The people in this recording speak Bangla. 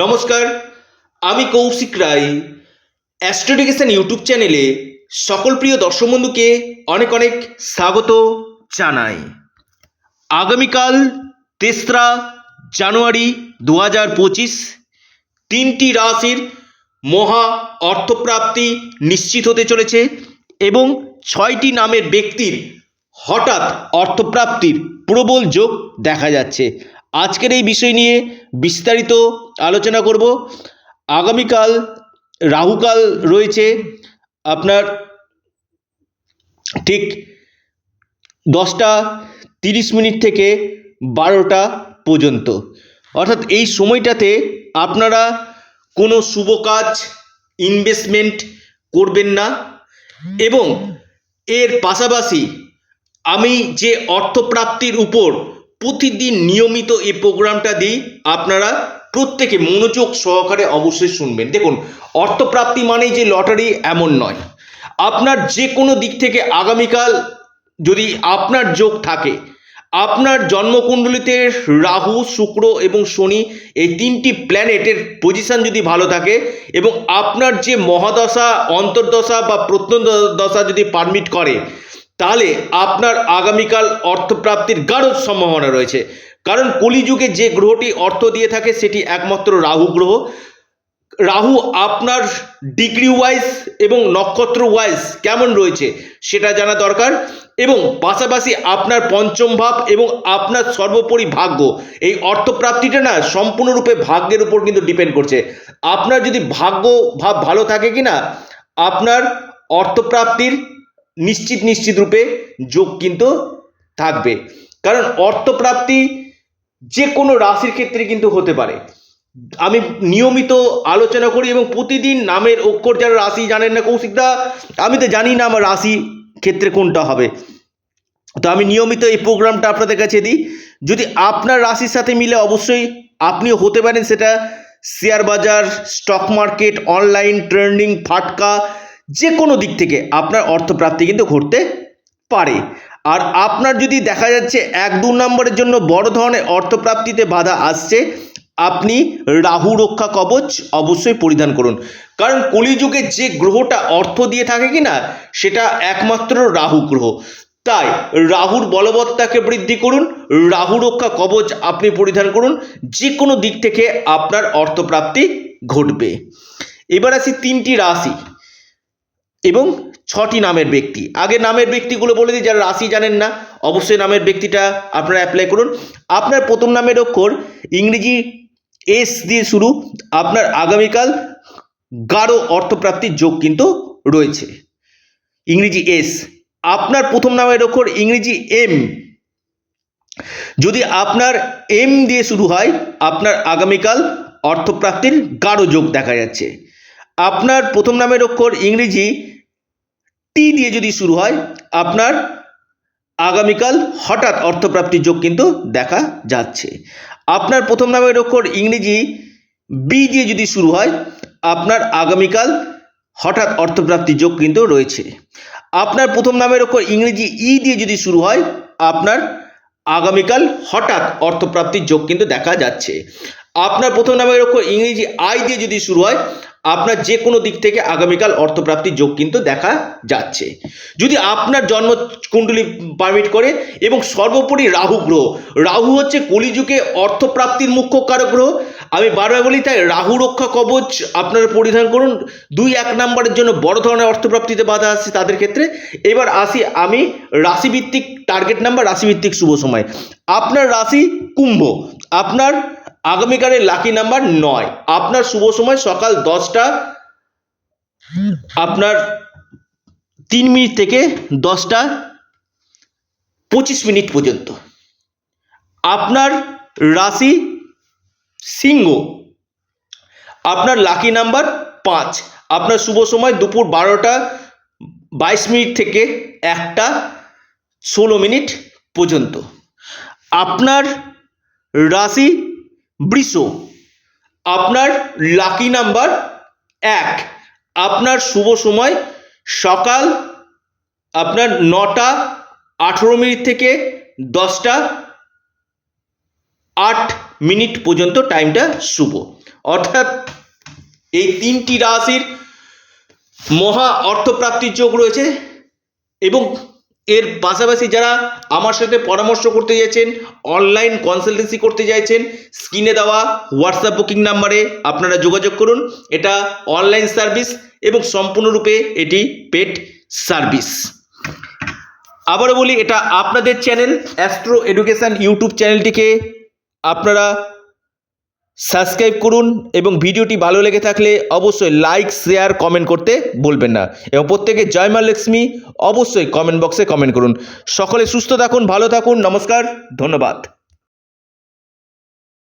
নমস্কার, আমি কৌশিক রায়। অ্যাস্ট্রোডিকেশন ইউটিউব চ্যানেলে সকল প্রিয় দর্শক বন্ধুকে অনেক অনেক স্বাগত জানাই। আগামীকাল তেসরা জানুয়ারি দু হাজার পঁচিশ, তিনটি রাশির মহা অর্থপ্রাপ্তি নিশ্চিত হতে চলেছে এবং ছয়টি নামের ব্যক্তির হঠাৎ অর্থপ্রাপ্তির প্রবল যোগ দেখা যাচ্ছে। আজকের এই বিষয় নিয়ে বিস্তারিত আলোচনা করব। আগামীকাল, রাহুকাল রয়েছে। আপনার ঠিক দশটা তিরিশ মিনিট থেকে বারোটা পর্যন্ত। অর্থাৎ এই সময়টাতে আপনারা কোনো শুভ কাজ ইনভেস্টমেন্ট করবেন না। এবং এর পাশাপাশি আমি যে অর্থপ্রাপ্তির উপর প্রতিদিন নিয়মিত এই প্রোগ্রামটা দিই। আপনারা প্রত্যেকে মনোযোগ সহকারে অবশ্যই শুনবেন। দেখুন, অর্থপ্রাপ্তি মানেই যে লটারি এমন নয়। আপনার যে কোনো দিক থেকে আগামীকাল যদি আপনার যোগ থাকে, আপনার জন্মকুণ্ডলিতে রাহু, শুক্র এবং শনি এই তিনটি প্ল্যানেটের পজিশন যদি ভালো থাকে এবং আপনার যে মহাদশা, অন্তর্দশা বা প্রত্যন্তদশা যদি পারমিট করে তাহলে আপনার আগামীকাল অর্থপ্রাপ্তির গাঢ় সম্ভাবনা রয়েছে। কারণ কলিযুগে যে গ্রহটি অর্থ দিয়ে থাকে, সেটি একমাত্র রাহু গ্রহ। রাহু আপনার ডিগ্রি ওয়াইজ এবং নক্ষত্র ওয়াইজ কেমন রয়েছে সেটা জানা দরকার এবং পাশাপাশি আপনার পঞ্চম ভাব এবং আপনার সর্বোপরি ভাগ্য। এই অর্থপ্রাপ্তিটা না সম্পূর্ণরূপে ভাগ্যের উপর কিন্তু ডিপেন্ড করছে। আপনার যদি ভাগ্য ভাব ভালো থাকে কি না আপনার অর্থপ্রাপ্তির নিশ্চিত নিশ্চিত রূপে যোগ কিন্তু থাকবে। কারণ অর্থপ্রাপ্তি যে কোনো রাশির ক্ষেত্রে কিন্তু হতে পারে। আমি নিয়মিত আলোচনা করি এবং প্রতিদিন নামের অক্ষর যারা রাশি জানেন না কৌশিকদা আমি তো জানি না আমার রাশি ক্ষেত্রে কোনটা হবে। তো আমি নিয়মিত এই প্রোগ্রামটা আপনাদের কাছে দিই। যদি আপনার রাশির সাথে মিলে অবশ্যই আপনিও হতে পারেন সেটা শেয়ার বাজার, স্টক মার্কেট, অনলাইন, ট্রেন্ডিং, ফাটকা যে কোনো দিক থেকে আপনার অর্থপ্রাপ্তি কিন্তু ঘটতে পারে। আর আপনার যদি দেখা যাচ্ছে এক দু নম্বরের জন্য বড় ধরনের অর্থপ্রাপ্তিতে বাধা আসছে, আপনি রাহু রক্ষা কবচ অবশ্যই পরিধান করুন। কারণ কলিযুগে যে গ্রহটা অর্থ দিয়ে থাকে কি না সেটা একমাত্র রাহু গ্রহ। তাই রাহুর বলবত্তাকে বৃদ্ধি করুন, রাহু রক্ষা কবচ আপনি পরিধান করুন যে কোনো দিক থেকে আপনার অর্থপ্রাপ্তি ঘটবে। এবার আসি তিনটি রাশি। এবং ছটি নামের ব্যক্তি। আগে নামের ব্যক্তিগুলো বলে দিই, যারা রাশি জানেন না, অবশ্যই নামের ব্যক্তিটা আপনারা অ্যাপ্লাই করুন। আপনার প্রথম নামের অক্ষর ইংরেজি এস দিয়ে শুরু, আপনার আগামীকাল গাঢ় অর্থপ্রাপ্তির যোগ কিন্তু রয়েছে। ইংরেজি এস, আপনার প্রথম নামের অক্ষর ইংরেজি এম। যদি আপনার এম দিয়ে শুরু হয়, আপনার আগামীকাল অর্থপ্রাপ্তির গাঢ় যোগ দেখা যাচ্ছে। আপনার প্রথম নামের অক্ষর ইংরেজি টি দিয়ে যদি শুরু হয়, আপনার আগামীকাল হঠাৎ অর্থপ্রাপ্তির যোগ কিন্তু দেখা যাচ্ছে। আপনার প্রথম নামের অক্ষর ইংরেজি বি দিয়ে যদি শুরু হয়, আপনার আগামীকাল হঠাৎ অর্থপ্রাপ্তির যোগ কিন্তু রয়েছে। আপনার প্রথম নামের অক্ষর ইংরেজি ই দিয়ে যদি শুরু হয়, আপনার আগামীকাল হঠাৎ অর্থপ্রাপ্তির যোগ কিন্তু দেখা যাচ্ছে। আপনার প্রথম নামের অক্ষর ইংরেজি আই দিয়ে যদি শুরু হয় আপনার যে কোনো দিক থেকে আগামীকাল অর্থপ্রাপ্তির যোগ কিন্তু দেখা যাচ্ছে। যদি আপনার জন্ম কুণ্ডলী পারমিট করে এবং সর্বোপরি রাহু গ্রহ, রাহু হচ্ছে কলিযুগে অর্থপ্রাপ্তির মুখ্য কারক গ্রহ। আমি বারবার বলি তাই রাহু রক্ষা কবচ আপনারা পরিধান করুন। দুই এক নম্বরের জন্য বড় ধরনের অর্থপ্রাপ্তিতে বাধা আসছে তাদের ক্ষেত্রে। এবার আসি আমি রাশিভিত্তিক টার্গেট নাম্বার রাশিভিত্তিক শুভ সময়। আপনার রাশি কুম্ভ, আপনার আগামীকালের লাকি নাম্বার নয়। আপনার শুভ সময় সকাল দশটা, আপনার তিন মিনিট থেকে দশটা পঁচিশ মিনিট পর্যন্ত। আপনার রাশি সিংহ, আপনার লাকি নাম্বার পাঁচ। আপনার শুভ সময় দুপুর বারোটা, বাইশ মিনিট থেকে একটা, ষোলো মিনিট পর্যন্ত। আপনার রাশি বৃষ। আপনার লাকি নাম্বার এক। আপনার শুভ সময় সকাল আপনার নটা আঠেরো মিনিট থেকে দশটা আট মিনিট পর্যন্ত টাইমটা শুভ। অর্থাৎ এই তিনটি রাশির মহা অর্থপ্রাপ্তির যোগ রয়েছে এবং এর পাশাপাশি যারা আমার সাথে পরামর্শ করতে চাইছেন অনলাইন কনসালটেন্সি করতে চাইছেন স্ক্রিনে দেওয়া হোয়াটসঅ্যাপ বুকিং নাম্বারে আপনারা যোগাযোগ করুন। এটা অনলাইন সার্ভিস এবং সম্পূর্ণরূপে এটি পেড সার্ভিস আবারও বলি, এটা আপনাদের চ্যানেল অ্যাস্ট্রো এডুকেশন ইউটিউব চ্যানেলটিকে আপনারা সাবস্ক্রাইব করুন এবং ভিডিওটি ভালো লেগে থাকলে অবশ্যই লাইক, শেয়ার, কমেন্ট করতে বলবেন না। এবং প্রত্যেকে জয় মা লক্ষ্মী, অবশ্যই কমেন্ট বক্সে কমেন্ট করুন। সকলে সুস্থ থাকুন, ভালো থাকুন, নমস্কার, ধন্যবাদ।